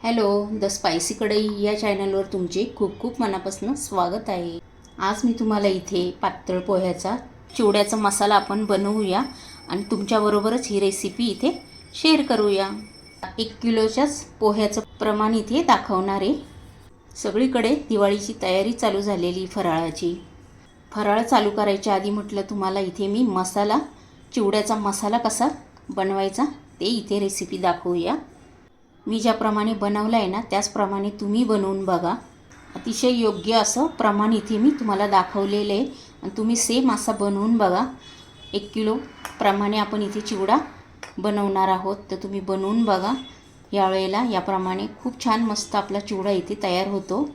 Hello the spicy कढई या चॅनलवर तुमचे खूप खूप मनापासून स्वागत आहे. आज मी तुम्हाला इथे पातळ पोह्याचा चिवड्याचा मसाला आपण बनवूया आणि तुमच्याबरोबरच ही रेसिपी इथे शेअर करूया. एक किलोच्याच पोह्याचं प्रमाण इथे दाखवणार आहे. सगळीकडे दिवाळीची तयारी चालू झालेली फराळाची. फराळ चालू करायच्या आधी म्हटलं तुम्हाला इथे मी मसाला चिवड्याचा मसाला कसा बनवायचा ते इथे रेसिपी दाखवूया. मी ज्याप्रमाणे बनवलं आहे ना त्याचप्रमाणे तुम्ही बनवून बघा. अतिशय योग्य असं प्रमाण इथे मी तुम्हाला दाखवलेलं आहे. आणि तुम्ही सेम असा बनवून बघा. एक किलो प्रमाणे आपण इथे चिवडा बनवणार आहोत. तर तुम्ही बनवून बघा. यावेळेला याप्रमाणे खूप छान मस्त आपला चिवडा इथे तयार होतो.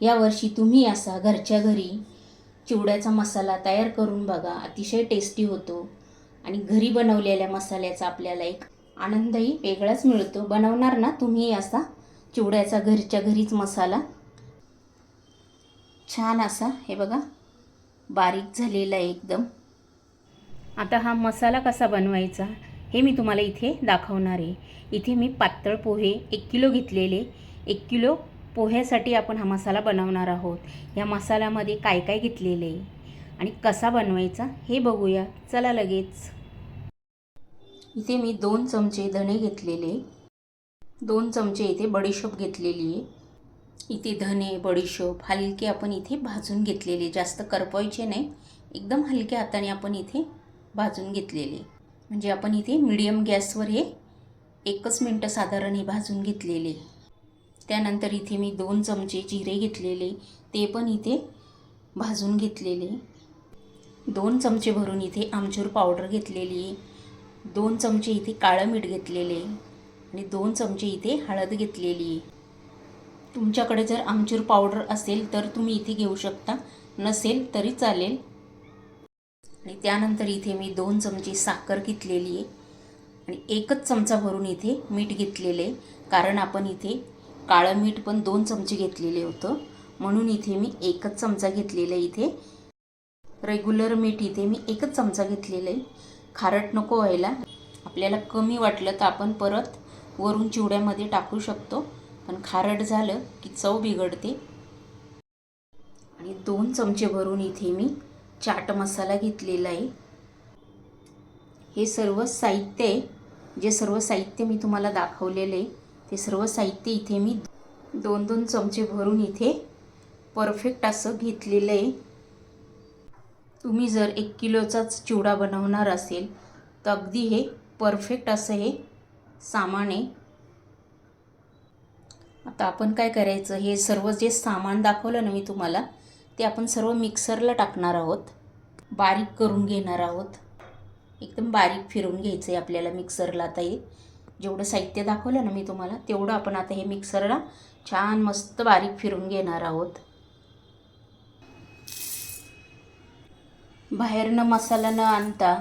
यावर्षी तुम्ही असा घरच्या घरी चिवड्याचा मसाला तयार करून बघा. अतिशय टेस्टी होतो. आणि घरी बनवलेल्या मसाल्याचा आपल्याला एक आनंदही वेगळाच मिळतो. बनवणार ना तुम्ही असा चिवड्याचा घरच्या घरीच मसाला? छान असा. हे बघा बारीक झालेला आहे एकदम. आता हा मसाला कसा बनवायचा हे मी तुम्हाला इथे दाखवणार आहे. इथे मी पातळ पोहे एक किलो घेतलेले. एक किलो पोह्यासाठी आपण हा मसाला बनवणार आहोत. या मसाल्यामध्ये काय काय घेतलेले? आहे आणि कसा बनवायचा हे बघूया. चला लगेच. इथे मी दोन चमचे धणे घेतलेले. दोन चमचे इथे बडीशोप घेतलेली आहे. इथे धने बडीशोप हलके आपण इथे भाजून घेतलेले. जास्त करपवायचे नाही. एकदम हलक्या हाताने आपण इथे भाजून घेतलेले. म्हणजे आपण इथे मिडियम गॅसवर हे एकच मिनटं साधारण हे भाजून घेतलेले. त्यानंतर इथे मी दोन चमचे जिरे घेतलेले. ते पण इथे भाजून घेतलेले. दोन चमचे भरून इथे आमचूर पावडर घेतलेली आहे. दोन चमचे इथे काळं मीठ घेतलेले आणि दोन चमचे इथे हळद घेतलेली. आहे तुमच्याकडे जर आमचूर पावडर असेल तर तुम्ही इथे घेऊ शकता. नसेल तरी चालेल. आणि त्यानंतर इथे मी दोन चमचे साखर घेतलेली आहे. आणि एकच चमचा भरून इथे मीठ घेतलेले कारण आपण इथे काळं मीठ पण दोन चमचे घेतलेले होतं. म्हणून इथे मी एकच चमचा घेतलेला आहे. इथे रेग्युलर मीठ इथे मी एकच चमचा घेतलेला आहे. खारट नको व्हायला. आपल्याला कमी वाटलं तर आपण परत वरून चिवड्यामध्ये टाकू शकतो. पण खारट झालं की चव बिघडते. आणि दोन चमचे भरून इथे मी चाट मसाला घेतलेला आहे. हे सर्व साहित्य आहे. जे सर्व साहित्य मी तुम्हाला दाखवलेलं आहे ते सर्व साहित्य इथे मी दोन दोन चमचे भरून इथे परफेक्ट असं घेतलेलं आहे. तुम्ही जर एक किलोचाच चिवडा बनवणार असेल तर अगदी हे परफेक्ट असं हे सामान आहे. आता आपण काय करायचं? हे सर्व जे सामान दाखवलं ना मी तुम्हाला ते आपण सर्व मिक्सरला टाकणार आहोत. बारीक करून घेणार आहोत. एकदम बारीक फिरून घ्यायचं आहे आपल्याला मिक्सरला आता हे. जेवढं साहित्य दाखवलं ना मी तुम्हाला तेवढं आपण आता हे मिक्सरला छान मस्त बारीक फिरून घेणार आहोत. बाहेरनं मसाला न आणता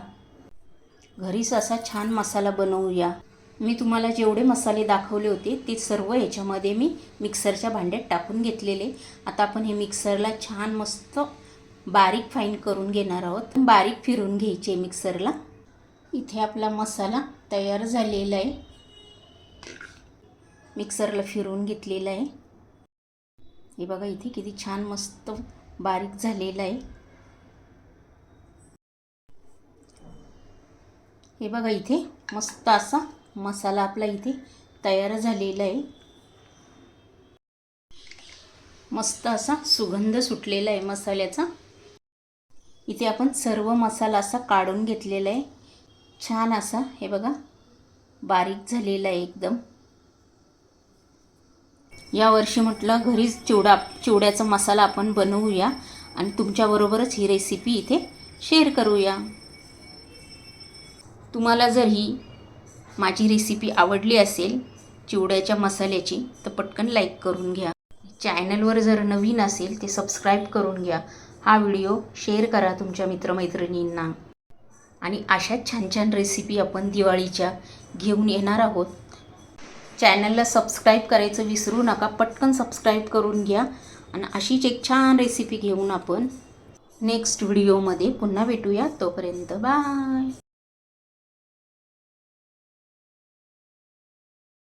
घरीच असा छान मसाला बनवूया. मी तुम्हाला जेवढे मसाले दाखवले होते ते सर्व ह्याच्यामध्ये मी मिक्सरच्या भांड्यात टाकून घेतलेले. आता आपण हे मिक्सरला छान मस्त बारीक फाईन करून घेणार आहोत. बारीक फिरून घ्यायचे मिक्सरला. इथे आपला मसाला तयार झालेला आहे. मिक्सरला फिरून घेतलेला आहे. हे बघा इथे किती छान मस्त बारीक झालेला आहे. हे बघा इथे मस्त असा मसाला आपला इथे तयार झालेला आहे. मस्त असा सुगंध सुटलेला आहे मसाल्याचा. इथे आपण सर्व मसाला असा काढून घेतलेला आहे. छान असा हे बघा बारीक झालेला आहे एकदम. यावर्षी म्हटलं घरीच चिवडा चिवड्याचा मसाला आपण बनवूया आणि तुमच्याबरोबरच ही रेसिपी इथे शेअर करूया. तुम्हाला जर ही माझी रेसिपी आवडली असेल चिवड्याच्या मसाल्याची तर पटकन लाईक करून घ्या. चॅनलवर जर नवीन असेल ते सबस्क्राईब करून घ्या. हा व्हिडिओ शेअर करा तुमच्या मित्रमैत्रिणींना. आणि अशाच छान छान रेसिपी आपण दिवाळीच्या घेऊन येणार आहोत. चॅनलला सबस्क्राईब करायचं विसरू नका पटकन सबस्क्राईब करून घ्या. आणि अशीच एक छान रेसिपी घेऊन आपण नेक्स्ट व्हिडिओमध्ये पुन्हा भेटूया. तोपर्यंत बाय